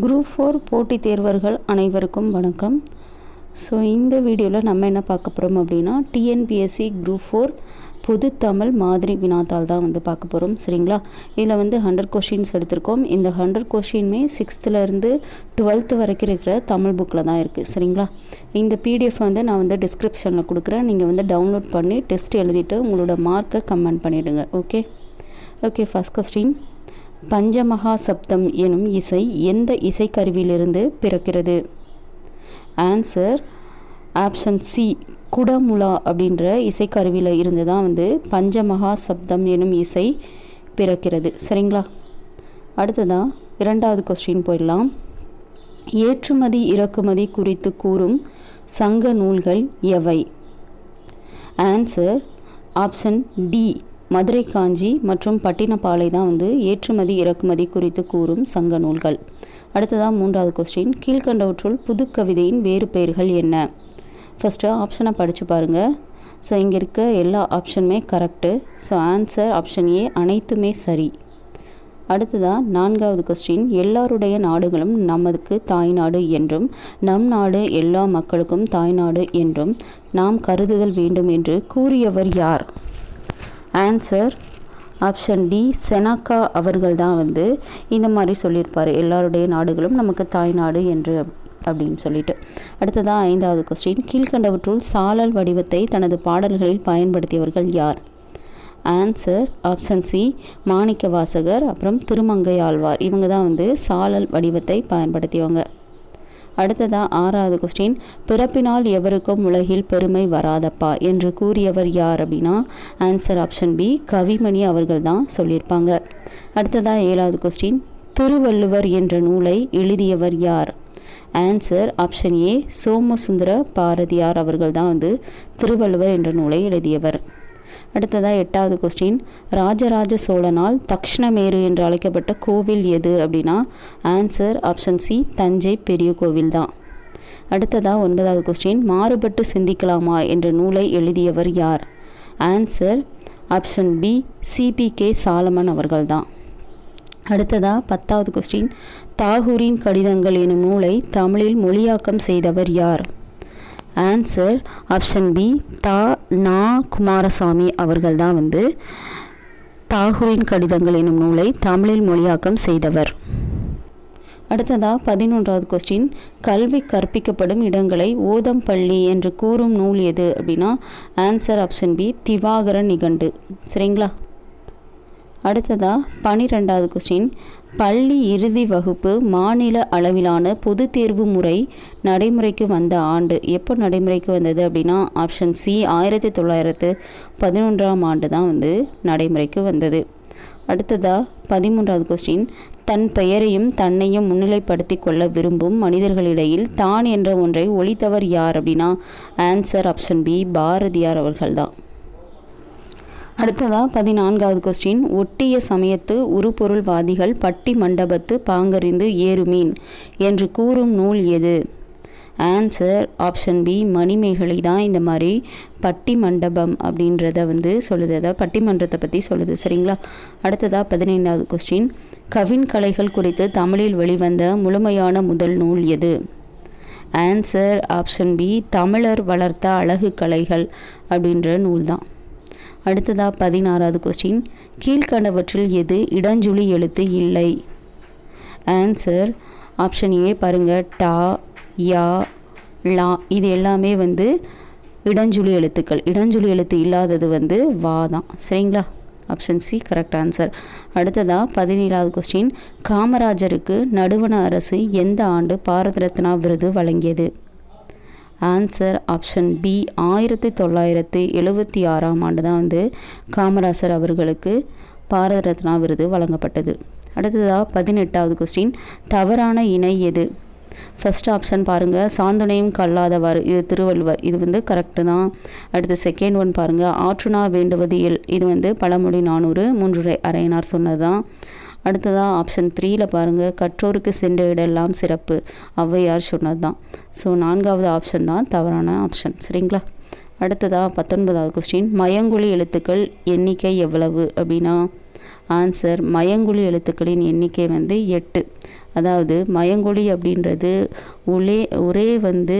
Group four போட்டித் தேர்வர்கள் அனைவருக்கும் வணக்கம். ஸோ இந்த வீடியோவில் நம்ம என்ன பார்க்க போகிறோம் அப்படின்னா டிஎன்பிஎஸ்சி குரூப் ஃபோர் பொது தமிழ் மாதிரி வினாத்தாள் தான் வந்து பார்க்க போகிறோம் சரிங்களா? இதில் வந்து ஹண்ட்ரட் கொஷின்ஸ் எடுத்திருக்கோம். இந்த ஹண்ட்ரட் கொஷினுமே சிக்ஸ்த்துலேருந்து டுவெல்த்து வரைக்கும் இருக்கிற தமிழ் புக்கில் தான் இருக்குது சரிங்களா? இந்த பிடிஎஃப் வந்து நான் வந்து டிஸ்கிரிப்ஷனில் கொடுக்குறேன். நீங்கள் வந்து டவுன்லோட் பண்ணி டெஸ்ட் எழுதிட்டு உங்களோட மார்க்கை கமெண்ட் பண்ணிவிடுங்க ஓகே ஓகே ஃபஸ்ட் கொஸ்டின் பஞ்சமகா சப்தம் எனும் இசை எந்த இசைக்கருவியிலிருந்து பிறக்கிறது? ஆன்சர் ஆப்ஷன் சி குடமுலா அப்படின்ற இசைக்கருவியில் இருந்து தான் வந்து பஞ்சமகா சப்தம் எனும் இசை பிறக்கிறது. சரிங்களா? அடுத்ததாக இரண்டாவது கொஸ்டின் போயிடலாம். ஏற்றுமதி இறக்குமதி குறித்து கூறும் சங்க நூல்கள் எவை? Answer option D Madurai Kanchi மற்றும் பட்டினப்பாலை தான் வந்து ஏற்றுமதி இறக்குமதி குறித்து கூறும் சங்க நூல்கள். அடுத்ததாக மூன்றாவது கொஸ்டின் கீழ்கண்டவற்றுள் புது கவிதையின் வேறு பெயர்கள் என்ன? ஃபஸ்ட்டு ஆப்ஷனை படித்து பாருங்கள் ஸோ இங்கே இருக்க எல்லா ஆப்ஷனுமே correct so answer option A அனைத்துமே சரி. அடுத்ததாக நான்காவது கொஸ்டின் எல்லாருடைய நாடுகளும் நமதுக்கு தாய்நாடு என்றும் நம் நாடு எல்லா மக்களுக்கும் தாய்நாடு என்றும் நாம் கருதுதல் வேண்டும் என்று கூறியவர் யார்? ஆன்சர் ஆப்ஷன் டி செனாக்கா அவர்கள் தான் வந்து இந்த மாதிரி சொல்லியிருப்பார். எல்லாருடைய நாடுகளும் நமக்கு தாய்நாடு என்று அப்படின்னு சொல்லிட்டு. அடுத்ததாக ஐந்தாவது கொஸ்டின் கீழ்கண்டவற்றுள் சாலல் வடிவத்தை தனது பாடல்களில் பயன்படுத்தியவர்கள் யார்? Answer option C Manikka Vasagar அப்புறம் திருமங்கை ஆழ்வார் இவங்க தான் வந்து சாலல் வடிவத்தை பயன்படுத்தியவங்க. அடுத்ததாக ஆறாவது கொஸ்டின் பிறப்பினால் எவருக்கும் உலகில் பெருமை வராதப்பா? என்று கூறியவர் யார் அப்படின்னா ஆன்சர் ஆப்ஷன் பி கவிமணி அவர்கள் தான் சொல்லியிருப்பாங்க. அடுத்ததாக ஏழாவது கொஸ்டின் திருவள்ளுவர் என்ற நூலை எழுதியவர் யார்? Answer option A Somasundara Bharathiyar அவர்கள் தான் வந்து திருவள்ளுவர் என்ற நூலை எழுதியவர். அடுத்ததாக எட்டாவது கொஸ்டின் ராஜராஜ சோழனால் தக்ஷணமேரு என்று அழைக்கப்பட்ட கோவில் எது அப்படின்னா ஆன்சர் ஆப்ஷன் சி தஞ்சை பெரிய கோவில் தான். அடுத்ததாக ஒன்பதாவது கொஸ்டின் மாறுபட்டு சிந்திக்கலாமா என்ற நூலை எழுதியவர் யார்? Answer option B CPK Solomon அவர்கள் தான். அடுத்ததாக பத்தாவது கொஸ்டின் தாகூரின் கடிதங்கள் எனும் நூலை தமிழில் மொழியாக்கம் செய்தவர் யார்? ஆன்சர் ஆப்ஷன் பி தா நா குமாரசாமி அவர்கள் தான் வந்து தாகூரின் கடிதங்கள் எனும் நூலை தமிழில் மொழியாக்கம் செய்தவர். அடுத்ததாக பதினொன்றாவது கொஸ்டின் கல்வி கற்பிக்கப்படும் இடங்களை ஓதம் பள்ளி என்று கூறும் நூல் எது அப்படின்னா answer option B Divakara Nigandu. சரிங்களா? அடுத்ததாக பனிரெண்டாவது கொஸ்டின் பள்ளி இறுதி வகுப்பு மாநில அளவிலான பொது தேர்வு முறை நடைமுறைக்கு வந்த ஆண்டு. எப்போ நடைமுறைக்கு வந்தது அப்படின்னா ஆப்ஷன் சி ஆயிரத்தி தொள்ளாயிரத்து பதினொன்றாம் ஆண்டு தான் வந்து நடைமுறைக்கு வந்தது. அடுத்ததாக பதிமூன்றாவது கொஸ்டின் தன் பெயரையும் தன்னையும் முன்னிலைப்படுத்தி கொள்ள விரும்பும் மனிதர்களிடையில் தான் என்ற ஒன்றை ஒழித்தவர் யார் அப்படின்னா ஆன்சர் ஆப்ஷன் பி பாரதியார் அவர்கள் தான் அடுத்ததாக பதினான்காவது கொஸ்டின் ஒட்டிய சமயத்து உருப்பொருள்வாதிகள் பட்டி மண்டபத்து பாங்கறிந்து ஏறுமீன் என்று கூறும் நூல் எது? ஆன்சர் ஆப்ஷன் பி மணிமேகலை தான் இந்த மாதிரி பட்டி மண்டபம் அப்படின்றத வந்து சொல்லுது. அதாவது பட்டிமன்றத்தை பற்றி சொல்லுது சரிங்களா? அடுத்ததாக பதினைந்தாவது கொஸ்டின் கவின் கலைகள் குறித்து தமிழில் வெளிவந்த முழுமையான முதல் நூல் எது? ஆன்சர் ஆப்ஷன் பி தமிழர் வளர்த்த அழகு கலைகள் அப்படின்ற நூல் தான் அடுத்ததா பதினாறாவது கொஸ்டின் கீழ்கண்டவற்றில் எது இடஞ்சுழி எழுத்து இல்லை? ஆன்சர் ஆப்ஷன் ஏ பாருங்கள் டா யா லா. இது எல்லாமே வந்து இடஞ்சுழி எழுத்துக்கள். இடஞ்சுழி எழுத்து இல்லாதது வந்து வா தான். சரிங்களா? ஆப்ஷன் சி கரெக்ட் ஆன்சர் அடுத்ததாக பதினேழாவது கொஸ்டின் காமராஜருக்கு நடுவண அரசு எந்த ஆண்டு பாரத ரத்னா விருது வழங்கியது? ஆன்சர் ஆப்ஷன் பி ஆயிரத்தி தொள்ளாயிரத்தி எழுபத்தி ஆறாம் ஆண்டு தான் வந்து காமராசர் அவர்களுக்கு பாரத ரத்னா விருது வழங்கப்பட்டது. அடுத்ததாக பதினெட்டாவது கொஸ்டின் தவறான இணை எது? ஃபஸ்ட் ஆப்ஷன் பாருங்கள் சாந்துணையும் கல்லாதவாறு இது திருவள்ளுவர் இது வந்து கரெக்டு தான். அடுத்து செகண்ட் ஒன் பாருங்கள் ஆற்றுனா வேண்டுவது இல் இது வந்து பழமொழி நானூறு மூன்று அரையனார் சொன்னது தான் அடுத்ததாக ஆப்ஷன் த்ரீயில் பாருங்கள் கற்றோருக்கு சென்ற இடெல்லாம் சிறப்பு. ஔவையார் சொன்னது தான் ஸோ நான்காவது ஆப்ஷன் தான் தவறான ஆப்ஷன் சரிங்களா? அடுத்ததாக பத்தொன்பதாவது கொஸ்டின் மயங்குழி எழுத்துக்கள் எண்ணிக்கை எவ்வளவு? அப்படின்னா ஆன்சர் மயங்குழி எழுத்துக்களின் எண்ணிக்கை வந்து எட்டு. அதாவது மயங்குழி அப்படின்றது ஒரே ஒரே வந்து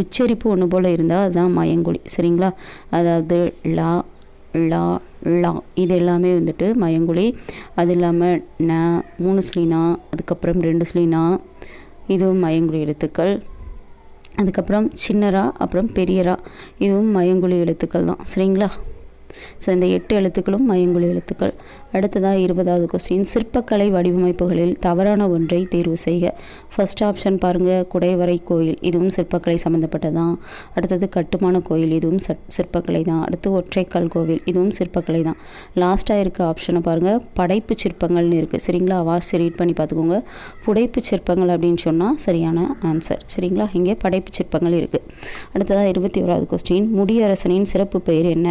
உச்சரிப்பு ஒன்று போல் இருந்தால் அதுதான் மயங்குழி. சரிங்களா? அதாவது லா லா லா இது எல்லாமே வந்துட்டு மயங்குழி அது இல்லாமல் ந மூணு ஸ்லீனா அதுக்கப்புறம் ரெண்டு ஸ்லீனா இதுவும் மயங்குழி எழுத்துக்கள். அதுக்கப்புறம் சின்னரா அப்புறம் பெரியரா இதுவும் மயங்குழி எழுத்துக்கள் தான். சரிங்களா? ஸோ இந்த எட்டு எழுத்துக்களும் மயங்குழி எழுத்துக்கள். அடுத்ததாக இருபதாவது கொஸ்டின் சிற்பக்கலை வடிவமைப்புகளில் தவறான ஒன்றை தேர்வு செய்க. ஃபர்ஸ்ட் ஆப்ஷன் பாருங்கள் குடைவரை கோயில். இதுவும் சிற்பக்கலை சம்மந்தப்பட்டதான் அடுத்தது கட்டுமான கோயில். இதுவும் சட் சிற்பக்கலை தான் அடுத்து ஒற்றைக்கல் கோவில். இதுவும் சிற்பக்கலை தான் லாஸ்ட்டாக இருக்க ஆப்ஷனை பாருங்கள் படைப்பு சிற்பங்கள்னு இருக்குது சரிங்களா? வாசி ரீட் பண்ணி பார்த்துக்கோங்க. புடைப்பு சிற்பங்கள் அப்படின்னு சொன்னால் சரியான ஆன்சர் சரிங்களா? இங்கே படைப்பு சிற்பங்கள் இருக்குது அடுத்ததாக இருபத்தி ஓராவது கொஸ்டின் முடியரசனின் சிறப்பு பெயர் என்ன?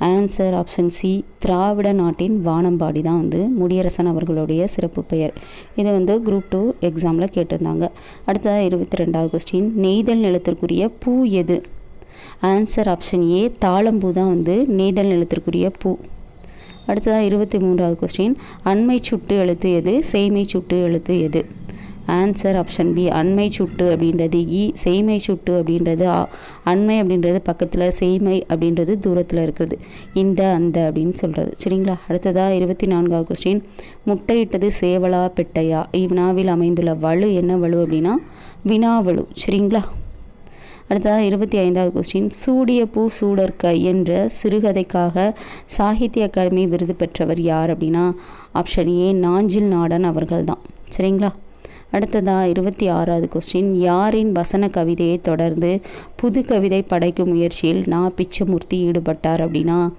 ஆன்சர் ஆப்ஷன் சி திராவிட நாட்டின் வானம்பாடி தான் வந்து முடியரசன் அவர்களுடைய சிறப்பு பெயர். இதை வந்து குரூப் டூ எக்ஸாமில் கேட்டிருந்தாங்க. அடுத்ததாக இருபத்தி ரெண்டாவது கொஸ்டின் நெய்தல் நிலத்திற்குரிய பூ எது? ஆன்சர் ஆப்ஷன் ஏ தாளம்பூ தான் வந்து நெய்தல் நிலத்திற்குரிய பூ. அடுத்ததாக இருபத்தி மூன்றாவது கொஸ்டின் அண்மை சுட்டு எழுத்து எது? செய்மை சுட்டு எழுத்து எது? ஆன்சர் ஆப்ஷன் பி அண்மை சுட்டு அப்படின்றது இ செய்மை சுட்டு அப்படின்றது அண்மை அப்படின்றது பக்கத்தில் செய்மை அப்படின்றது தூரத்தில் இருக்கிறது இந்த அந்த அப்படின்னு சொல்கிறது சரிங்களா? அடுத்ததாக இருபத்தி நான்காவது கொஸ்டின் முட்டையிட்டது சேவலா பெட்டையா? இவ்வினாவில் அமைந்துள்ள வலு என்ன வலு அப்படின்னா வினாவலு சரிங்களா? அடுத்ததாக இருபத்தி ஐந்தாவது கொஸ்டின் சூடிய பூ சூடர்க்க என்ற சிறுகதைக்காக சாகித்ய அகாடமி விருது பெற்றவர் யார் அப்படின்னா ஆப்ஷன் ஏ நாஞ்சில் நாடன் அவர்கள் தான் சரிங்களா? அடுத்ததாக இருபத்தி ஆறாவது கொஸ்டின் யாரின் வசன கவிதையை தொடர்ந்து புது கவிதை படைக்கும் முயற்சியில் நா பிச்சமூர்த்தி ஈடுபட்டார் அப்படின்னா?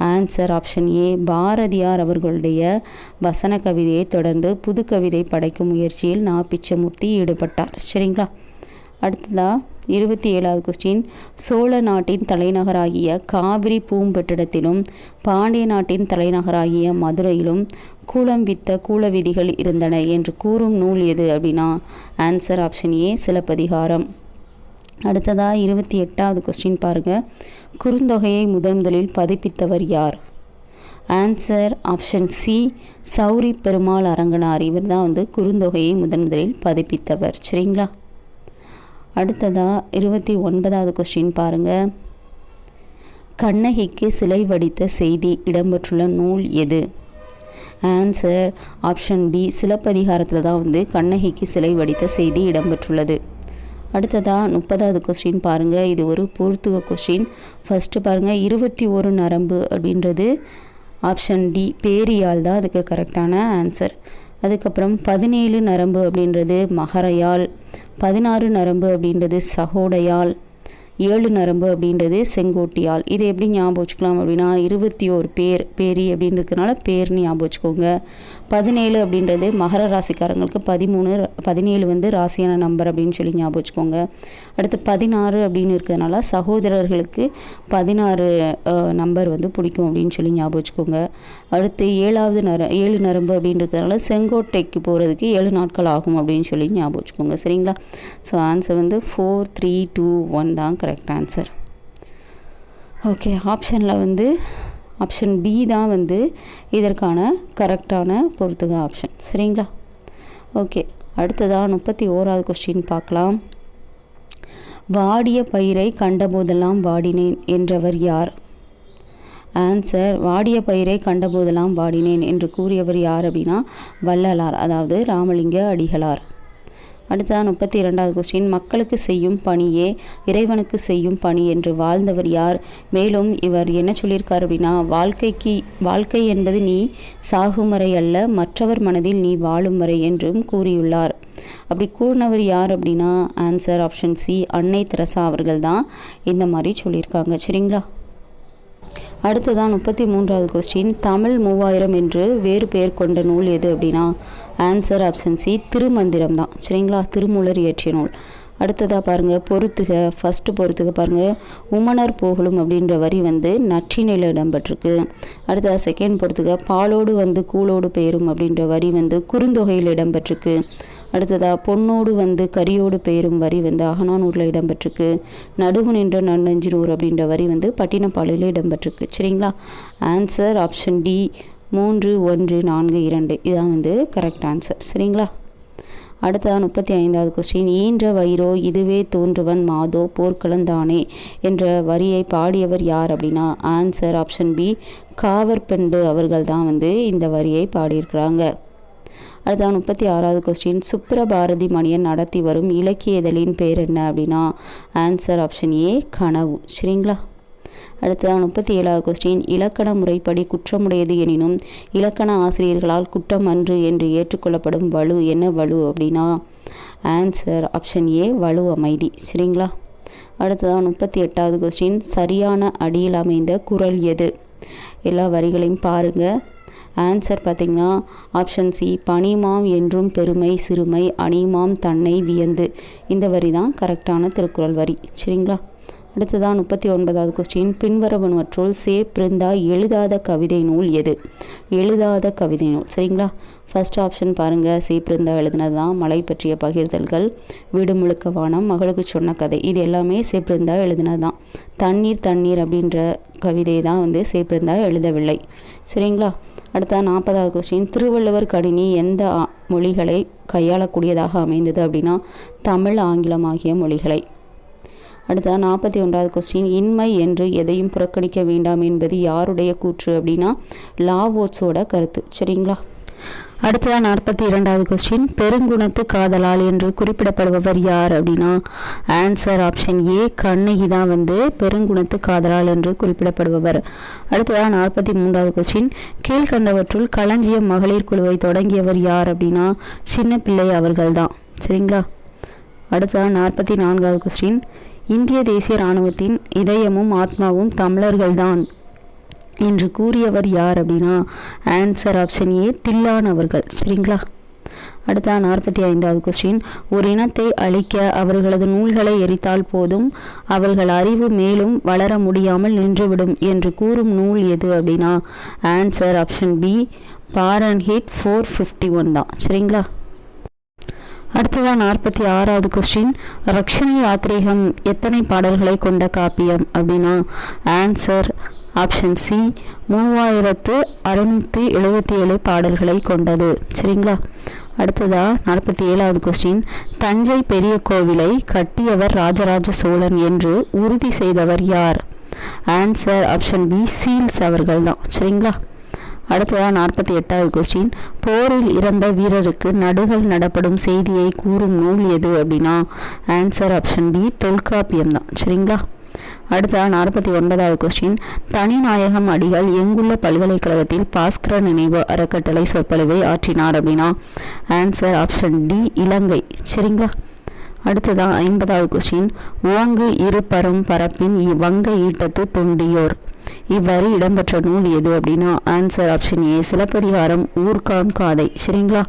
ஆன்சர் ஆப்ஷன் ஏ பாரதியார் அவர்களுடைய வசன கவிதையை தொடர்ந்து புது கவிதை படைக்கும் முயற்சியில் நா பிச்சமூர்த்தி ஈடுபட்டார். சரிங்களா? அடுத்ததாக இருபத்தி ஏழாவது கொஸ்டின் சோழ நாட்டின் தலைநகராகிய காவிரி பூம்பெட்டிடத்திலும் பாண்டிய நாட்டின் தலைநகராகிய மதுரையிலும் கூலம் வித்த கூல விதிகள் இருந்தன என்று கூறும் நூல் எது அப்படின்னா ஆன்சர் ஆப்ஷன் ஏ சிலப்பதிகாரம். அடுத்ததாக இருபத்தி எட்டாவது கொஸ்டின் பாருங்கள் குறுந்தொகையை முதன் முதலில் பதிப்பித்தவர் யார்? Answer option C Sowri Perumal Aranganar. இவர் தான் வந்து குறுந்தொகையை முதன் முதலில் பதிப்பித்தவர். சரிங்களா? அடுத்ததாக இருபத்தி ஒன்பதாவது கொஸ்டின் பாருங்கள் கண்ணகிக்கு சிலை வடித்த செய்தி இடம்பெற்றுள்ள நூல் எது? ஆன்சர் ஆப்ஷன் பி சிலப்பதிகாரத்தில் தான் வந்து கண்ணகிக்கு சிலை வடித்த செய்தி இடம்பெற்றுள்ளது. அடுத்ததாக முப்பதாவது கொஸ்டின் பாருங்கள் இது ஒரு பொருத்துக கொஸ்டின் ஃபஸ்ட்டு பாருங்கள் இருபத்தி ஒரு நரம்பு அப்படின்றது ஆப்ஷன் டி பேரியால் தான் அதுக்கு கரெக்டான ஆன்சர் அதுக்கப்புறம் பதினேழு நரம்பு அப்படின்றது மகரையால் பதினாறு நரம்பு அப்படின்றது சகோடையால் ஏழு நரம்பு அப்படின்றது செங்கோட்டியால். இது எப்படி ஞாபகம் வச்சுக்கலாம் அப்படின்னா இருபத்தி ஓரு பேர் பேரி அப்படின்னு இருக்கிறனால பேர்னு ஞாபகம் வச்சுக்கோங்க. பதினேழு அப்படின்றது மகர ராசிக்காரங்களுக்கு பதிமூணு பதினேழு வந்து ராசியான நம்பர் அப்படின்னு சொல்லி ஞாபகம் வச்சுக்கோங்க. அடுத்து பதினாறு அப்படின்னு இருக்கிறதுனால சகோதரர்களுக்கு பதினாறு நம்பர் வந்து பிடிக்கும் அப்படின்னு சொல்லி ஞாபகம் வச்சுக்கோங்க. அடுத்து ஏழாவது நர ஏழு நரம்பு அப்படின்னு இருக்கிறதுனால செங்கோட்டைக்கு போகிறதுக்கு ஏழு நாட்கள் ஆகும் அப்படின்னு சொல்லி ஞாபகம் வச்சுக்கோங்க. சரிங்களா? ஸோ ஆன்சர் வந்து ஃபோர் த்ரீ டூ ஒன் தான். கரெக்ட் ஆன்சர் ஓகே ஆப்ஷனில் வந்து ஆப்ஷன் பி தான் வந்து இதற்கான கரெக்டான பொறுத்துக ஆப்ஷன் சரிங்களா? ஓகே அடுத்ததாக முப்பத்தி ஓராவது கொஸ்டின் பார்க்கலாம். வாடிய பயிரை கண்டபோதெல்லாம் வாடினேன் என்றவர் யார்? ஆன்சர் வாடிய பயிரை கண்டபோதெல்லாம் வாடினேன் என்று கூறியவர் யார் அப்படின்னா வள்ளலார் அதாவது ராமலிங்க அடிகளார். அடுத்ததான் முப்பத்தி இரண்டாவது கொஸ்டின் மக்களுக்கு செய்யும் பணியே இறைவனுக்கு செய்யும் பணி என்று வாழ்ந்தவர் யார்? மேலும் இவர் என்ன சொல்லியிருக்கார் அப்படின்னா வாழ்க்கைக்கு வாழ்க்கை என்பது நீ சாகும் வரை அல்ல மற்றவர் மனதில் நீ வாழும் வரை என்றும் கூறியுள்ளார். அப்படி கூறினவர் யார் அப்படின்னா ஆன்சர் ஆப்ஷன் சி அன்னை தெரசா அவர்கள் தான். இந்த மாதிரி சொல்லியிருக்காங்க. சரிங்களா? அடுத்ததான் முப்பத்தி மூன்றாவது கொஸ்டின் தமிழ் மூவாயிரம் என்று வேறு பெயர் கொண்ட நூல் எது அப்படின்னா? ஆன்சர் ஆப்ஷன் சி திருமந்திரம் தான் சரிங்களா? திருமூலர் இயற்றிய நூல். அடுத்ததாக பாருங்கள் பொறுத்துக. ஃபஸ்ட்டு பொறுத்துக பாருங்கள் உமனர் போகலும் அப்படின்ற வரி வந்து நற்றினையில் இடம்பெற்றிருக்கு. அடுத்ததாக செகண்ட் பொறுத்துக. பாலோடு வந்து கூலோடு பெயரும் அப்படின்ற வரி வந்து குறுந்தொகையில் இடம்பெற்றிருக்கு. அடுத்ததாக பொன்னோடு வந்து கரியோடு பெயரும் வரி வந்து அகனானூரில் இடம்பெற்றிருக்கு. நடுவு நின்ற நன்னஞ்சினூர் அப்படின்ற வரி வந்து பட்டினப்பாளையில் இடம்பெற்றிருக்கு. சரிங்களா? ஆன்சர் ஆப்ஷன் டி மூன்று ஒன்று நான்கு இரண்டு. இதான் வந்து கரெக்ட் ஆன்சர் சரிங்களா? அடுத்ததான் முப்பத்தி ஐந்தாவது கொஸ்டின் ஈன்ற வயிறோ இதுவே தோன்றுவன் மாதோ போர்க்களந்தானே என்ற வரியை பாடியவர் யார் அப்படின்னா ஆன்சர் ஆப்ஷன் பி காவற்பெண்டு அவர்கள் தான் வந்து இந்த வரியை பாடியிருக்கிறாங்க. அடுத்ததான் முப்பத்தி ஆறாவது கொஸ்டின் சுப்ரபாரதி மணியன் நடத்தி வரும் இலக்கிய இதழின் பேர் என்ன அப்படின்னா ஆன்சர் ஆப்ஷன் ஏ கனவு. சரிங்களா? அடுத்ததான் முப்பத்தி ஏழாவது கொஸ்டின் இலக்கண முறைப்படி குற்றமுடையது எனினும் இலக்கண ஆசிரியர்களால் குற்றம் அன்று என்று ஏற்றுக்கொள்ளப்படும் வலு என்ன வலு அப்படின்னா ஆன்சர் ஆப்ஷன் ஏ வலு அமைதி. சரிங்களா? அடுத்ததான் முப்பத்தி எட்டாவது கொஸ்டின் சரியான அடியில் அமைந்த குரல் எது? எல்லா வரிகளையும் பாருங்கள் ஆன்சர் பார்த்திங்கன்னா ஆப்ஷன் சி பனிமாம் என்றும் பெருமை சிறுமை அணிமாம் தன்னை வியந்து. இந்த வரி தான் கரெக்டான திருக்குறள் வரி. சரிங்களா? அடுத்ததான் முப்பத்தி ஒன்பதாவது கொஸ்டின் பின்வரவனவற்றுள் சே பிருந்தா எழுதாத கவிதை நூல் எது? எழுதாத கவிதை நூல். சரிங்களா? ஃபர்ஸ்ட் ஆப்ஷன் பாருங்கள் சே பிருந்தா எழுதினது தான் மலை பற்றிய பகிர்தல்கள் வீடு முழுக்க வானம் மகளுக்கு சொன்ன கதை. இது எல்லாமே சே பிருந்தா எழுதினது தான் தண்ணீர் தண்ணீர் அப்படின்ற கவிதை தான் வந்து சே பிருந்தா எழுதவில்லை. சரிங்களா? அடுத்த நாற்பதாவது கொஸ்டின் திருவள்ளுவர் கணினி எந்த மொழிகளை கையாளக்கூடியதாக அமைந்தது அப்படின்னா தமிழ் ஆங்கிலம் ஆகிய மொழிகளை. அடுத்த நாற்பத்தி ஒன்றாவது கொஸ்டின் இன்மை என்று எதையும் புறக்கணிக்க வேண்டாம் என்பது யாருடைய கூற்று அப்படின்னா லாவோட்ஸோட கருத்து. சரிங்களா? அடுத்ததான் நாற்பத்தி இரண்டாவது கொஸ்டின் பெருங்குணத்து காதலால் என்று குறிப்பிடப்படுபவர் யார் அப்படின்னா ஆன்சர் ஆப்ஷன் ஏ கண்ணகி தான் வந்து பெருங்குணத்து காதலால் என்று குறிப்பிடப்படுபவர். அடுத்ததான் நாற்பத்தி மூன்றாவது கொஸ்டின் கீழ்கண்டவற்றுள் களஞ்சியம் மகளிர் குழுவை தொடங்கியவர் யார் அப்படின்னா சின்ன பிள்ளை அவர்கள் தான். சரிங்களா? அடுத்ததான் நாற்பத்தி நான்காவது கொஸ்டின் இந்திய தேசிய இராணுவத்தின் இதயமும் ஆத்மாவும் தமிழர்கள்தான் என்று கூறியவர் யார் அப்படின்னா ஆன்சர் ஆப்ஷன் ஏ தில்லான் அவர்கள் சரிங்களா? அடுத்த நாற்பத்தி ஐந்தாவது கொஸ்டின் ஒரு இனத்தை அழிக்க அவர்களது நூல்களை எரித்தால் போதும் அவர்கள் அறிவு மேலும் வளர முடியாமல் நின்றுவிடும் என்று கூறும் நூல் எது அப்படின்னா answer option B Fahrenheit four fifty one தான். சரிங்களா? அடுத்ததாக நாற்பத்தி ஆறாவது கொஸ்டின் ரக்ஷணி யாத்ரீகம் எத்தனை பாடல்களை கொண்ட காப்பியம் அப்படின்னா ஆன்சர் ஆப்ஷன் சி மூவாயிரத்து அறுநூற்றி எழுபத்தி ஏழு பாடல்களை கொண்டது. சரிங்களா? அடுத்ததா நாற்பத்தி ஏழாவது கொஸ்டின் தஞ்சை பெரிய கோவிலை கட்டியவர் ராஜராஜ சோழன் என்று உறுதி செய்தவர் யார்? ஆன்சர் ஆப்ஷன் பி சீல்ஸ் அவர்கள் தான். சரிங்களா? அடுத்ததாக நாற்பத்தி எட்டாவது கொஸ்டின் போரில் இறந்த வீரருக்கு நடுகள் நடப்படும் செய்தியை கூறும் நூல் எது அப்படின்னா ஆன்சர் ஆப்ஷன் பி தொல்காப்பியம் தான். சரிங்களா? அடுத்ததாக நாற்பத்தி ஒன்பதாவது கொஸ்டின் தனிநாயகம் அடிகள் எங்குள்ள பல்கலைக்கழகத்தில் பாஸ்கர நினைவு அறக்கட்டளை சொற்பொழிவை ஆற்றினார் அப்படின்னா? Answer option D Ilangai. சரிங்களா? அடுத்ததான் ஐம்பதாவது கொஸ்டின் ஓங்கு இருபரம் பரப்பின் வங்க ஈட்டத்து தொண்டியோர். இவ்வாறு இடம்பெற்ற நூல் எது அப்படின்னா? Answer option A Silappathikaram Oorkaan Kaadhai. சரிங்களா?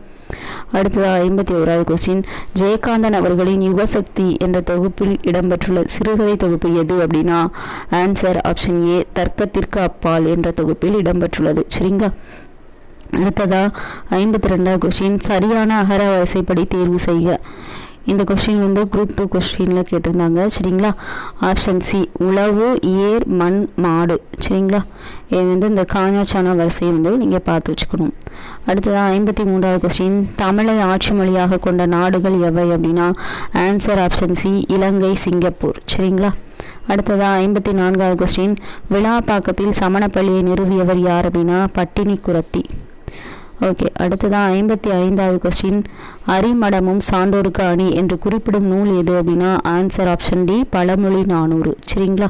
அடுத்ததாக ஐம்பத்தி ஓராவது கொஸ்டின் ஜெயகாந்தன் அவர்களின் யுகசக்தி என்ற தொகுப்பில் இடம்பெற்றுள்ள சிறுகதை தொகுப்பு எது அப்படின்னா ஆன்சர் ஆப்ஷன் ஏ தர்க்கத்திற்கு அப்பால் என்ற தொகுப்பில் இடம்பெற்றுள்ளது. சரிங்களா? அடுத்ததா ஐம்பத்தி ரெண்டாவது கொஸ்டின் சரியான அகர வரிசைப்படி தேர்வு செய்க. இந்த கொஸ்டின் வந்து குரூப் டூ கொஸ்டினில் கேட்டிருந்தாங்க. சரிங்களா? ஆப்ஷன் சி உழவு ஏர் மண் மாடு. சரிங்களா? இது வந்து இந்த காஞ்சாச்சான வரிசையை வந்து நீங்கள் பார்த்து வச்சுக்கணும். அடுத்ததாக ஐம்பத்தி மூன்றாவது கொஸ்டின் தமிழை ஆட்சி மொழியாக கொண்ட நாடுகள் எவை அப்படின்னா answer option C Ilangai Singapore. சரிங்களா? அடுத்ததாக ஐம்பத்தி நான்காவது கொஸ்டின் விழாப்பாக்கத்தில் சமணப்பள்ளியை நிறுவியவர் யார் அப்படின்னா பட்டினி குரத்தி. ஓகே அடுத்ததான் ஐம்பத்தி ஐந்தாவது கொஸ்டின் அரிமடமும் சான்றோருக்கு அணி என்று குறிப்பிடும் நூல் எது அப்படின்னா ஆன்சர் ஆப்ஷன் டி பழமொழி நானூறு. சரிங்களா?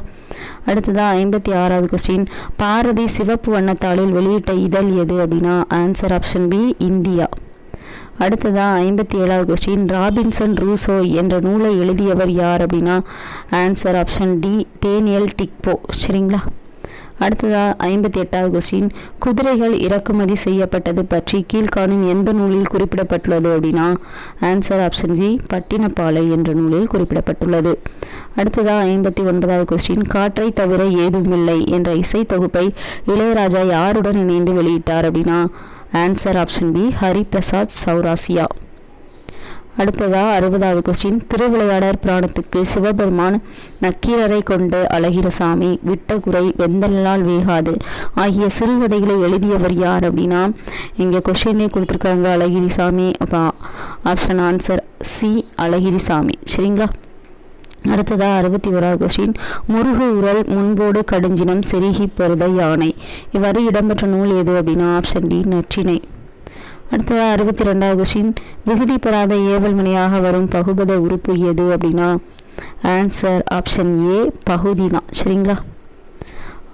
அடுத்ததான் ஐம்பத்தி ஆறாவது கொஸ்டின் பாரதி சிவப்பு வண்ணத்தாளில் வெளியிட்ட இதழ் எது அப்படின்னா ஆன்சர் ஆப்ஷன் பி இந்தியா. அடுத்ததான் ஐம்பத்தி ஏழாவது கொஸ்டின் ராபின்சன் ரூசோ என்ற நூலை எழுதியவர் யார் அப்படின்னா answer option D Daniel Defoe. சரிங்களா? அடுத்ததாக ஐம்பத்தி எட்டாவது கொஸ்டின் குதிரைகள் இறக்குமதி செய்யப்பட்டது பற்றி கீழ்காணும் எந்த நூலில் குறிப்பிடப்பட்டுள்ளது அப்படின்னா ஆன்சர் ஆப்ஷன் ஜி பட்டினப்பாலை என்ற நூலில் குறிப்பிடப்பட்டுள்ளது. அடுத்ததாக ஐம்பத்தி ஒன்பதாவது கொஸ்டின் காற்றை தவிர ஏதுமில்லை என்ற இசை தொகுப்பை இளையராஜா யாருடன் இணைந்து வெளியிட்டார் அப்படின்னா answer option B Hariprasad Chaurasia. அடுத்ததா அறுபதாவது கொஸ்டின் திருவிளையாடற் புராணத்துக்கு சிவபெருமான் நக்கீரரை கொண்டு அழகிரசாமி விட்ட குறை வெந்தலால் வேகாது. ஆகிய சிறுகதைகளை எழுதியவர் யார் அப்படின்னா இங்கே கொஸ்டினே கொடுத்துருக்காங்க அழகிரி சாமி. அப்போ ஆப்ஷன் ஆன்சர் சி அழகிரி சாமி. சரிங்களா? அடுத்ததாக அறுபத்தி ஓராவது கொஸ்டின் முருகு உரல் முன்போடு கடுஞ்சினம் செருகி பருத யானை. இவ்வாறு இடம்பெற்ற நூல் எது அப்படின்னா ஆப்ஷன் டி நற்றினை அடுத்ததாக அறுபத்தி ரெண்டாவது கொஸ்டின் விகுதி பெறாத ஏவல் மணியாக வரும் பகுபத உறுப்பு எது அப்படின்னா? ஆன்சர் ஆப்ஷன் ஏ பகுதி தான் சரிங்களா?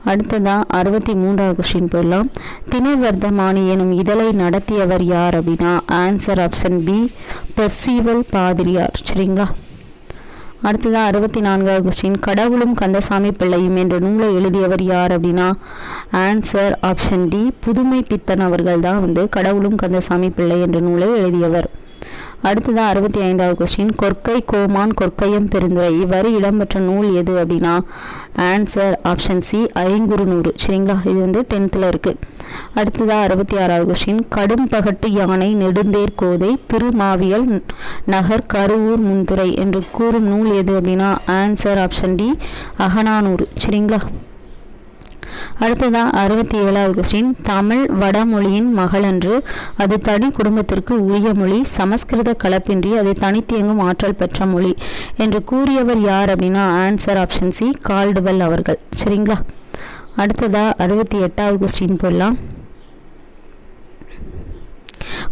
அடுத்ததாக அறுபத்தி மூன்றாவது கொஸ்டின் போயிடலாம். திணைவர்த்தமானி எனும் இதழை நடத்தியவர் யார் அப்படின்னா? ஆன்சர் ஆப்ஷன் பி பெர்சீவல் பாதிரியார். சரிங்களா? அடுத்ததான் அறுபத்தி நான்காவது கொஸ்டின் கடவுளும் கந்தசாமி பிள்ளையும் என்ற நூலை எழுதியவர் யார் அப்படின்னா ஆன்சர் ஆப்ஷன் டி புதுமை பித்தன் அவர்கள் தான் வந்து கடவுளும் கந்தசாமி பிள்ளை என்ற நூலை எழுதியவர். அடுத்ததான் அறுபத்தி ஐந்தாவது கொஸ்டின் கொற்கை கோமான் கொற்கையம் பெருந்துரை இவ்வாறு இடம்பெற்ற நூல் எது அப்படின்னா ஆன்சர் ஆப்ஷன் சி ஐங்குறு நூறு சரிங்களா? இது வந்து டென்த்தில் இருக்குது அடுத்ததாக அறுபத்தி ஆறாவது கொஸ்டின் கடும் பகட்டு யானை நெடுந்தேர் கோதை திருமாவியல் நகர் கருவூர் முன்துறை என்று கூறும் நூல் எது அப்படின்னா ஆன்சர் ஆப்ஷன் டி அகனானூறு சரிங்களா? அடுத்ததாக அறுபத்தி ஏழாவது கொஸ்டின் தமிழ் வடமொழியின் மகளன்று அது தனி குடும்பத்திற்கு உரிய மொழி சமஸ்கிருத கலப்பின்றி அது தனித்தியங்கும் ஆற்றல் பெற்ற மொழி என்று கூறியவர் யார் அப்படின்னா ஆன்சர் ஆப்ஷன் சி கால்டுவெல் அவர்கள். சரிங்களா? அடுத்ததாக அறுபத்தி எட்டாவது கொஸ்டின் போடலாம்.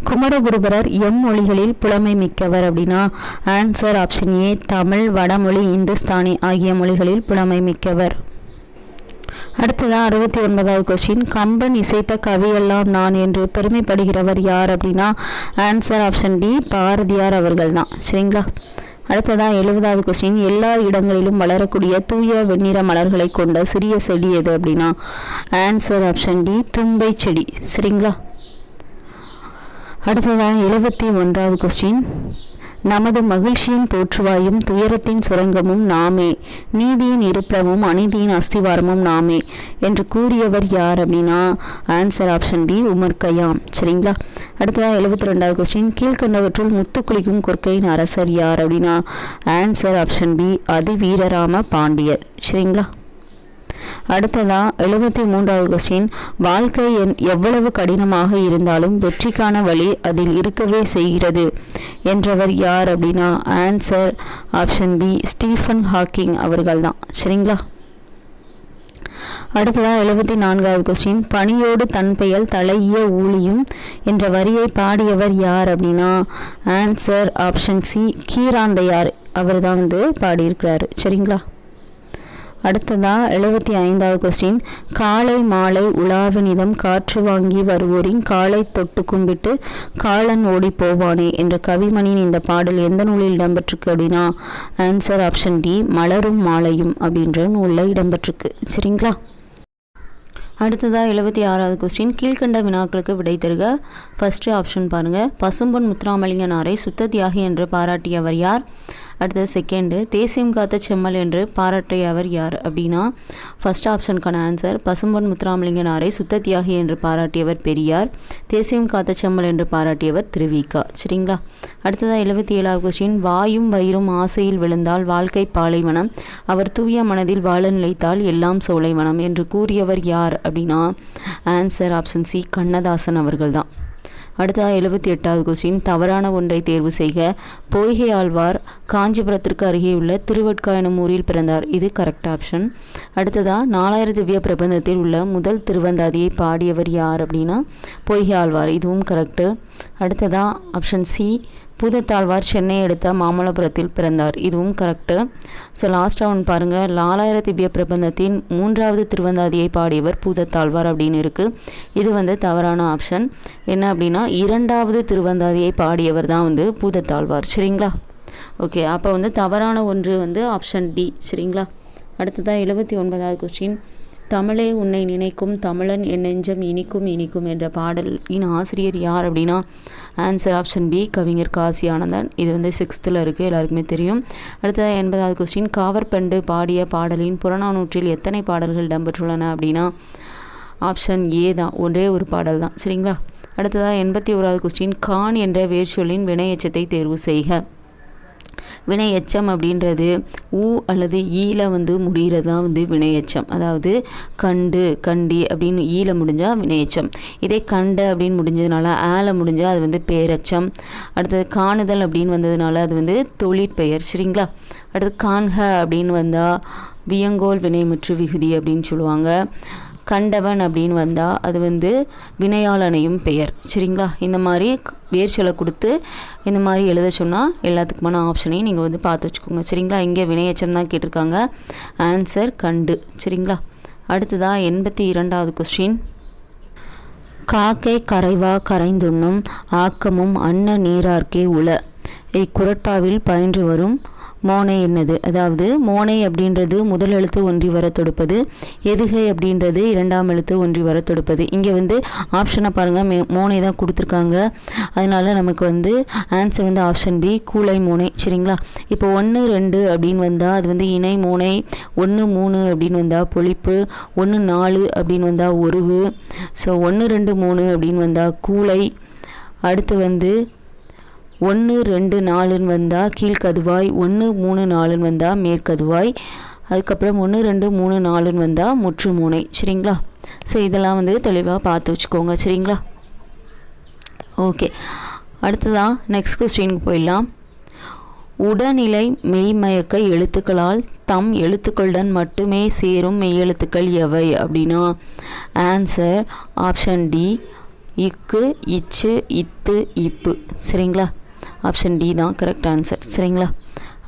குமரகுருபரர் எம் மொழிகளில் புலமை மிக்கவர் அப்படின்னா ஆன்சர் ஆப்ஷன் ஏ தமிழ் வடமொழி இந்துஸ்தானி ஆகிய மொழிகளில் புலமை மிக்கவர். அடுத்ததான் அறுபத்தி ஒன்பதாவது கொஸ்டின் கம்பன் இசைத்த கவியெல்லாம் நான் என்று பெருமைப்படுகிறவர் யார் அப்படின்னா ஆன்சர் ஆப்ஷன் டி பாரதியார் அவர்கள் தான் சரிங்களா? அடுத்ததாக எழுபதாவது கொஸ்டின் எல்லா இடங்களிலும் வளரக்கூடிய தூய வெண்ணிற மலர்களை கொண்ட சிறிய செடி எது அப்படின்னா? ஆன்சர் ஆப்ஷன் டி தும்பை செடி. சரிங்களா? அடுத்ததாக எழுபத்தி ஒன்றாவது கொஸ்டின் நமது மகிழ்ச்சியின் தோற்றுவாயும் துயரத்தின் சுரங்கமும் நாமே. நீதியின் இருப்பிடமும் அநீதியின் அஸ்திவாரமும் நாமே. என்று கூறியவர் யார் அப்படின்னா answer option B Omar Khayyam. சரிங்களா? அடுத்ததாக எழுபத்தி ரெண்டாவது கொஸ்டின் கீழ்கண்டவற்றுள் முத்து குளிக்கும் கொற்கையின் அரசர் யார் அப்படின்னா ஆன்சர் ஆப்ஷன் பி அதி வீரராம பாண்டியர். சரிங்களா? அடுத்ததாக எழுபத்தி மூன்றாவது கொஸ்டின் வாழ்க்கை என் எவ்வளவு கடினமாக இருந்தாலும் வெற்றிக்கான வழி அதில் இருக்கவே செய்கிறது. என்றவர் யார் அப்படின்னா answer option B Stephen Hawking அவர்கள் தான் சரிங்களா? அடுத்ததாக எழுபத்தி நான்காவது கொஸ்டின் பணியோடு தன் பெயல் தலையிய ஊழியும் என்ற வரியை பாடியவர் யார் அப்படின்னா ஆன்சர் ஆப்ஷன் சி கீராந்தையார். அவர் தான் வந்து பாடியிருக்கிறாரு. சரிங்களா? அடுத்ததாக எழுபத்தி ஐந்தாவது கொஸ்டின் காலை மாலை உலாவினிதம் காற்று வாங்கி வருவோரின் காலை தொட்டு கும்பிட்டு காலன் ஓடி போவானே என்ற கவிமணியின் இந்த பாடல் எந்த நூலில் இடம்பெற்றிருக்கு அப்படின்னா? ஆன்சர் ஆப்ஷன் டி மலரும் மாலையும் அப்படின்ற நூலில் இடம்பெற்றிருக்கு. சரிங்களா? அடுத்ததாக எழுபத்தி ஆறாவது கொஸ்டின் கீழ்கண்ட வினாக்களுக்கு விடை தருக. ஃபஸ்ட்டு ஆப்ஷன் பாருங்கள் பசும்பொன் முத்துராமலிங்கனாரை சுத்த தியாகி என்று பாராட்டியவர் யார்? அடுத்தது செகண்டு தேசியம் காத்த செம்மல் என்று பாராட்டியவர் யார் அப்படின்னா ஃபஸ்ட் ஆப்ஷனுக்கான ஆன்சர் பசும்பொன் முத்துராமலிங்கனாரை சுத்த தியாகி என்று பாராட்டியவர் பெரியார் தேசியம் காத்த செம்மல் என்று பாராட்டியவர் திருவிகா. சரிங்களா? அடுத்ததாக எழுபத்தி ஏழாவது கொஸ்டின் வாயும் வயிறும் ஆசையில் விழுந்தால் வாழ்க்கை பாலைவனம் அவர் தூய மனதில் வாழ நிலைத்தால் எல்லாம் சோலைவனம் என்று கூறியவர் யார் அப்படின்னா ஆன்சர் ஆப்ஷன் சி கண்ணதாசன் அவர்கள் தான் அடுத்ததாக எழுபத்தி எட்டாவது கொஸ்டின் தவறான ஒன்றை தேர்வு செய்க. பொய்கை ஆழ்வார் காஞ்சிபுரத்திற்கு அருகே உள்ள திருவட்கா எனும் ஊரில் பிறந்தார். இது கரெக்ட் ஆப்ஷன் அடுத்ததாக நாலாயிரம் திவ்ய பிரபந்தத்தில் உள்ள முதல் திருவந்தாதியை பாடியவர் யார் அப்படின்னா பொய்கை ஆழ்வார். இதுவும் கரெக்டு அடுத்ததாக ஆப்ஷன் சி பூதத்தாழ்வார் சென்னை அடுத்த மாமல்லபுரத்தில் பிறந்தார். இதுவும் கரெக்டு ஸோ லாஸ்ட்டாக ஒன்று பாருங்கள் லாலாயிர திவ்ய பிரபந்தத்தின் மூன்றாவது திருவந்தாதியை பாடியவர் பூதத்தாழ்வார் அப்படின்னு இருக்குது இது வந்து தவறான ஆப்ஷன் என்ன அப்படின்னா இரண்டாவது திருவந்தாதியை பாடியவர் தான் வந்து பூதத்தாழ்வார். சரிங்களா? ஓகே அப்போ வந்து தவறான ஒன்று வந்து ஆப்ஷன் டி சரிங்களா? அடுத்ததாக எழுபத்தி ஒன்பதாவது கொஸ்டின் தமிழே உன்னை நினைக்கும் தமிழன் என் நெஞ்சம் இனிக்கும் இனிக்கும் என்ற பாடலின் ஆசிரியர் யார் அப்படின்னா ஆன்சர் ஆப்ஷன் பி கவிஞர் காசி ஆனந்தன். இது வந்து சிக்ஸ்த்தில் இருக்குது எல்லாருக்குமே தெரியும். அடுத்ததாக எண்பதாவது கொஸ்டின் காவற்பண்டு பாடிய பாடலின் புறநானூற்றில் எத்தனை பாடல்கள் இடம்பெற்றுள்ளன அப்படின்னா ஆப்ஷன் ஏ தான். ஒரே ஒரு பாடல் தான். சரிங்களா? அடுத்ததாக எண்பத்தி ஓராவது கொஸ்டின் கான் என்ற வேர்ச்சொல்லின் வினையெச்சத்தை தேர்வு செய்க. வினை எச்சம் அப்படின்றது ஊ அல்லது ஈல வந்து முடிகிறது தான் வந்து வினையெச்சம். அதாவது கண்டு கண்டி அப்படின்னு ஈல முடிஞ்சால் வினை எச்சம் இதே கண்ட அப்படின்னு முடிஞ்சதுனால ஆல முடிஞ்சால் அது வந்து பேரச்சம். அடுத்தது காணுதல் அப்படின்னு வந்ததுனால அது வந்து தொழிற்பெயர் சரிங்களா? அடுத்து காண்க அப்படின்னு வந்தால் வியங்கோல் வினைமுற்று விகுதி அப்படின்னு சொல்லுவாங்க. கண்டவன் அப்படின்னு வந்தால் அது வந்து வினையாளனையும் பெயர். சரிங்களா? இந்த மாதிரி வேர்ச்சொலை கொடுத்து இந்த மாதிரி எழுத சொன்னால் எல்லாத்துக்குமான ஆப்ஷனையும் நீங்கள் வந்து பார்த்து வச்சுக்கோங்க. சரிங்களா? இங்கே வினையச்சம் தான் கேட்டிருக்காங்க. ஆன்சர் கண்டு. சரிங்களா? அடுத்ததாக எண்பத்தி இரண்டாவது கொஸ்டின் காக்கை கரைவா கரைந்துண்ணும் ஆக்கமும் அன்ன நீரார்க்கே உள. இக்குரட்பாவில் பயின்று வரும் மோனை என்னது? அதாவது மோனை அப்படின்றது முதல் எழுத்து ஒன்றி வர தொடுப்பது எதுகை அப்படின்றது இரண்டாம் எழுத்து ஒன்றி வர தொடுப்பது. இங்கே வந்து ஆப்ஷனை பாருங்கள் மே மோனை தான் கொடுத்துருக்காங்க. அதனால நமக்கு வந்து ஆன்சர் வந்து ஆப்ஷன் பி கூலை மோனை சரிங்களா? இப்போ ஒன்று ரெண்டு அப்படின்னு வந்தால் அது வந்து இணை மோனை ஒன்று மூணு அப்படின்னு வந்தால் பொழிப்பு ஒன்று நாலு அப்படின்னு வந்தால் ஒருவு ஸோ ஒன்று ரெண்டு மூணு அப்படின்னு வந்தால் கூலை. அடுத்து வந்து ஒன்று ரெண்டு நாலுன்னு வந்தால் கீழ்கதுவாய் ஒன்று மூணு நாலுன்னு வந்தால் மேற்கதுவாய் அதுக்கப்புறம் ஒன்று ரெண்டு மூணு நாலுன்னு வந்தால் முற்று மூனை. சரிங்களா? ஸோ இதெல்லாம் வந்து தெளிவாக பார்த்து வச்சுக்கோங்க. சரிங்களா? ஓகே. அடுத்ததான் நெக்ஸ்ட் கொஸ்டினுக்கு போயிடலாம். உடனிலை மெய்மயக்க எழுத்துக்களால் தம் எழுத்துக்களுடன் மட்டுமே சேரும் மெய்யெழுத்துக்கள் எவை? அப்படின்னா ஆன்சர் ஆப்ஷன் டி இக்கு இச்சு இத்து இப்பு. சரிங்களா? ஆப்ஷன் டி தான் கரெக்ட் ஆன்சர் சரிங்களா?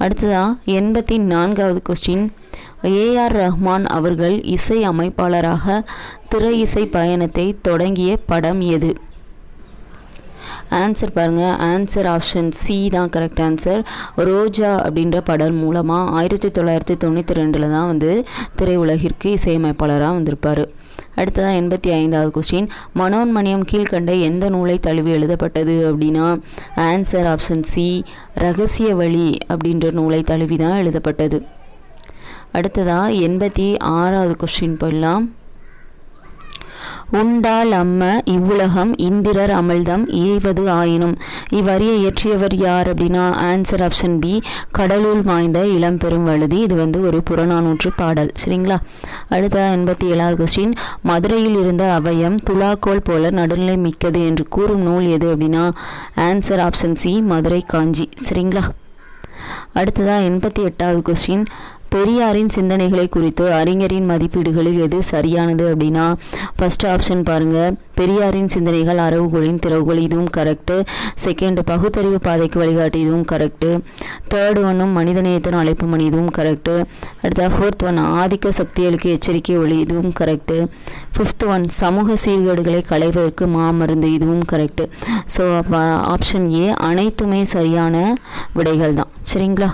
அடுத்ததாக எண்பத்தி நான்காவது கொஸ்டின் ஏஆர் ரஹ்மான் அவர்கள் இசை அமைப்பாளராக திரை இசை பயணத்தை தொடங்கிய படம் எது? ஆன்சர் பாருங்கள் ஆன்சர் ஆப்ஷன் சி தான் கரெக்ட் ஆன்சர் ரோஜா அப்படின்ற படம் மூலமாக ஆயிரத்தி தொள்ளாயிரத்தி தொண்ணூற்றி ரெண்டில் தான் வந்து திரையுலகிற்கு இசையமைப்பாளராக வந்திருப்பார். அடுத்ததாக எண்பத்தி ஐந்தாவது கொஸ்டின் மனோன்மணியம் கீழ்கண்ட எந்த நூலை தழுவி எழுதப்பட்டது அப்படின்னா ஆன்சர் ஆப்ஷன் சி ரகசிய வழி அப்படின்ற நூலை தழுவி தான் எழுதப்பட்டது. அடுத்ததாக எண்பத்தி ஆறாவது கொஸ்டின் போயிடலாம். உண்டால் அம்ம இவ்வுலகம் இந்திரர் அமிழ்தம் ஈவது ஆயினும். இவ்வரியை இயற்றியவர் யார் அப்படின்னா answer option B Kadalur Mayndha Ilamperum Vazhuthi. இது வந்து ஒரு புறநானூற்று பாடல். சரிங்களா? அடுத்த எண்பத்தி ஏழாவது கொஸ்டின் மதுரையில் இருந்த அவயம் துலாக்கோல் போல நடுநிலை மிக்கது என்று கூறும் நூல் எது அப்படின்னா answer option C Madurai Kanchi. சரிங்களா? அடுத்ததாக எண்பத்தி எட்டாவது கொஸ்டின் பெரியாரின் சிந்தனைகளை குறித்து அறிஞரின் மதிப்பீடுகளில் எது சரியானது அப்படின்னா ஃபஸ்ட்டு ஆப்ஷன் பாருங்கள் பெரியாரின் சிந்தனைகள் அறவுகளின் திறவுகள் இதுவும் கரெக்டு செகண்ட் பகுத்தறிவு பாதைக்கு வழிகாட்டி இதுவும் கரெக்டு தேர்டு ஒன்றும் மனிதநேயத்தின் அழைப்பு மணி இதுவும் கரெக்டு அடுத்த ஃபோர்த் ஒன் ஆதிக்க சக்திகளுக்கு எச்சரிக்கை ஒளி இதுவும் கரெக்டு ஃபிஃப்த் ஒன் சமூக சீர்கேடுகளை களைவதற்கு மாமருந்து இதுவும் கரெக்டு ஸோ ஆப்ஷன் ஏ அனைத்துமே சரியான விடைகள் தான் சரிங்களா?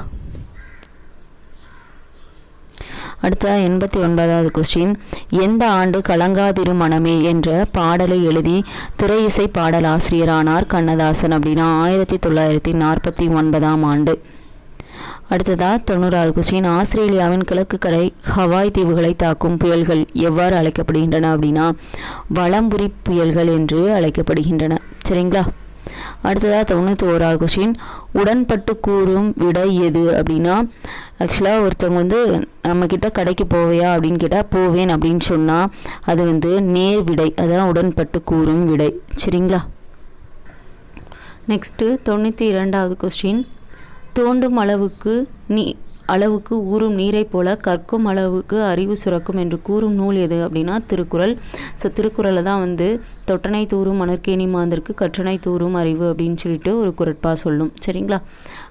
அடுத்த எண்பத்தி ஒன்பதாவது கொஸ்டின் எந்த ஆண்டு கலங்காதிரு மனமே என்ற பாடலை எழுதி திரை இசை பாடலாசிரியரானார் கண்ணதாசன் அப்படின்னா ஆயிரத்தி தொள்ளாயிரத்தி நாற்பத்தி ஒன்பதாம் ஆண்டு. அடுத்ததாக தொண்ணூறாவது கொஸ்டின் ஆஸ்திரேலியாவின் கிழக்கு கரை ஹவாய் தீவுகளை தாக்கும் புயல்கள் எவ்வாறு அழைக்கப்படுகின்றன அப்படின்னா வளம்புரி புயல்கள் என்று அழைக்கப்படுகின்றன. சரிங்களா? அடுத்ததாக தொண்ணூற்றி ஓராவது கொஸ்டின் உடன்பட்டு கூறும் விடை எது அப்படின்னா ஆக்சுவலாக ஒருத்தவங்க வந்து நம்மக்கிட்ட கடைக்கு போவையா அப்படின்னு கேட்டால் போவேன் அப்படின்னு சொன்னால் அது வந்து நேர் விடை அதான் உடன்பட்டு கூறும் விடை. சரிங்களா? நெக்ஸ்ட்டு தொண்ணூற்றி இரண்டாவது கொஸ்டின் தோண்டும் அளவுக்கு நீ அளவுக்கு ஊறும் நீரைப் போல கற்கும் அளவுக்கு அறிவு சுரக்கும் என்று கூறும் நூல் எது அப்படின்னா திருக்குறள். ஸோ திருக்குறளில் தான் வந்து தொட்டனை தூரும் மணற்கேணி மாந்தருக்கு கற்றனை தூரும் அறிவு அப்படின்னு சொல்லிட்டு ஒரு குரட்பா சொல்லும். சரிங்களா?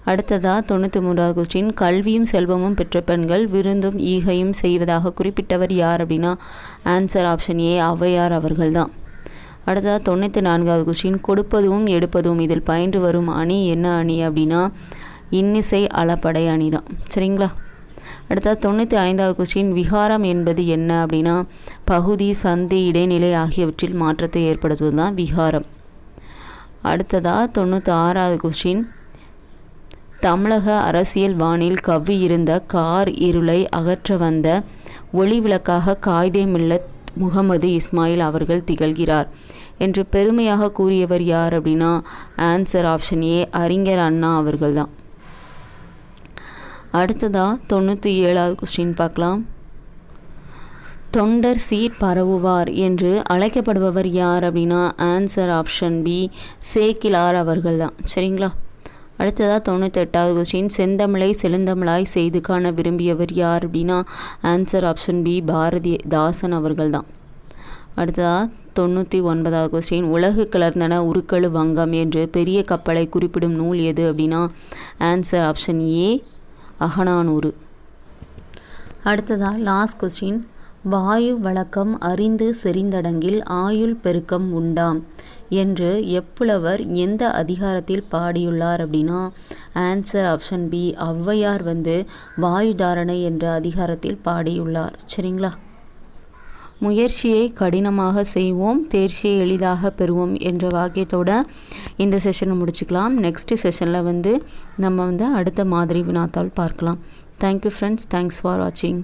அடுத்ததாக தொண்ணூற்றி மூன்றாவது கொஸ்டின் கல்வியும் செல்வமும் பெற்ற பெண்கள் விருந்தும் ஈகையும் செய்வதாக குறிப்பிட்டவர் யார் அப்படின்னா ஆன்சர் ஆப்ஷன் ஏ ஔவையார் அவர்கள் தான். அடுத்ததாக தொண்ணூற்றி நான்காவது கொஸ்டின் கொடுப்பதும் எடுப்பதும் இதில் பயின்று வரும் அணி என்ன அணி அப்படின்னா இன்னிசை அளப்படை அணிதான். சரிங்களா? அடுத்த தொண்ணூற்றி ஐந்தாவது கொஸ்டின் விகாரம் என்பது என்ன அப்படின்னா பகுதி சந்தி இடைநிலை ஆகியவற்றில் மாற்றத்தை ஏற்படுத்துவது தான் விகாரம். அடுத்ததாக தொண்ணூற்றி ஆறாவது கொஸ்டின் தமிழக அரசியல் வானில் கவ்வி இருந்த கார் இருளை அகற்ற வந்த ஒளி விளக்காக காகிதமில்ல முகமது இஸ்மாயில் அவர்கள் திகழ்கிறார் என்று பெருமையாக கூறியவர் யார் அப்படின்னா ஆன்சர் ஆப்ஷன் ஏ அறிஞர் அண்ணா அவர்கள் தான் அடுத்ததாக தொண்ணூற்றி ஏழாவது கொஸ்டின் பார்க்கலாம். தொண்டர் சீர் பரவுவார் என்று அழைக்கப்படுபவர் யார் அப்படின்னா ஆன்சர் ஆப்ஷன் பி சேக்கிலார் அவர்கள் தான். சரிங்களா? அடுத்ததாக தொண்ணூத்தெட்டாவது கொஸ்டின் செந்தமிழை செழுந்தமிழாய் செய்து காண விரும்பியவர் யார் அப்படின்னா answer option B Bharathi Dasan அவர்கள் தான். அடுத்ததாக தொண்ணூற்றி ஒன்பதாவது கொஸ்டின் உலகு கலர்ந்தன உருக்களு வங்கம் என்று பெரிய கப்பலை குறிப்பிடும் நூல் எது அப்படின்னா ஆன்சர் ஆப்ஷன் ஏ அகனானூறு அடுத்ததாக லாஸ்ட் கொஸ்டின் வாயு வழக்கம் அறிந்து செறிந்தடங்கில் ஆயுள் பெருக்கம் உண்டாம் என்று எப்புலவர் எந்த அதிகாரத்தில் பாடியுள்ளார் அப்படின்னா ஆன்சர் ஆப்ஷன் பி ஔவையார் வந்து வாயு தாரணை என்ற அதிகாரத்தில் பாடியுள்ளார். சரிங்களா? முயற்சியை கடினமாக செய்வோம் தேர்ச்சியை எளிதாக பெறுவோம் என்ற வாக்கியத்தோட இந்த செஷனை முடிச்சுக்கலாம். நெக்ஸ்ட் செஷனில் வந்து நம்ம வந்து அடுத்த மாதிரி வினாத்தாள் பார்க்கலாம். தேங்க்யூ ஃப்ரெண்ட்ஸ் தேங்க்ஸ் ஃபார் வாட்சிங்